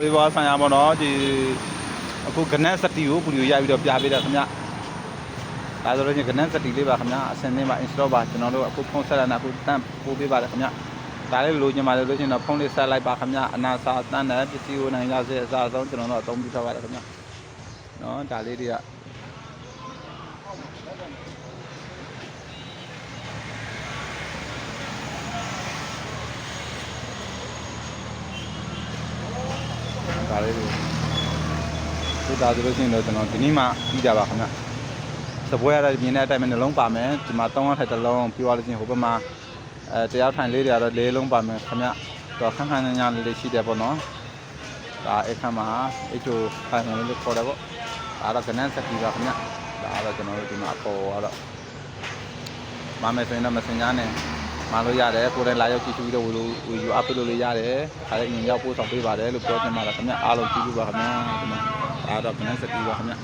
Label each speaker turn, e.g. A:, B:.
A: ဝေဘာဆိုင်ရာပေါ့နော်ဒီအခုကနက်စတီကိုပူရီရိုက်ပြီးတော့ပြပေးတာခင်ဗျဒါဆိုလို့ချင်းကနက်စတီလေးပါခင်ဗျအစင်းလေးပါ install ပါကျွန်တော်တို့အခုဖုန်းဆက်ရတာအခုတန့်ပို့ပေးပါတယ်ခင်ဗျဒါလေးလိုချင်ပါတယ်လို့ချင်းတော့ဖုန်းလေးဆက်လိုက်ပါခင်ဗျအနာစာတန်းတဲ့ပစ္စည်းကိုနိုင်ရစေအစားအဆုံးကျွန်တော်တို့အသုံးပြုထားပါတယ်ခင်ဗျနော်ဒါလေးတွေက ဒါလေးတွေဒီဒါဆိုလို့ချင်းတော့ကျွန်တော်ဒီနေ့မှပြီးကြပါခင်ဗျစပွဲရတဲ့မြင်တဲ့အတိုင်းပဲနှလုံးပါမယ်ဒီမှာ၃ရက်ထိုက်တစ်လုံးပြောရလို့ချင်းဟိုဘက်မှာအဲတရားထိုင်လေးတွေကတော့၄လုံးပါမယ်ခင်ဗျတော့ခန်းခန်းညာလေးလေးရှိတယ်ပေါ့နော်ဒါအခါမှာအချိုဖိုင်နယ်လေးခေါ်တယ်ပေါ့ဒါတော့ကနန်းစကီပါခင်ဗျဒါတော့ကျွန်တော်တို့ဒီမှာပေါ်တော့မမယ်ဆိုရင်တော့ Messenger နဲ့ မလို့ရတယ်ကိုယ်တိုင်လာရောက်ကြည့်ရှုပြီးတော့ဝီလိုဝီယူအပ်လို့လည်းရတယ်ခါလေးအရင်ရောက်ပို့ဆောင်ပေးပါတယ်လို့ပြောချင်ပါတယ်ခင်ဗျအားလုံးကြည့်ပြီးပါခင်ဗျဒီမှာဒါတော့ကနန်းစကီပါခင်ဗျ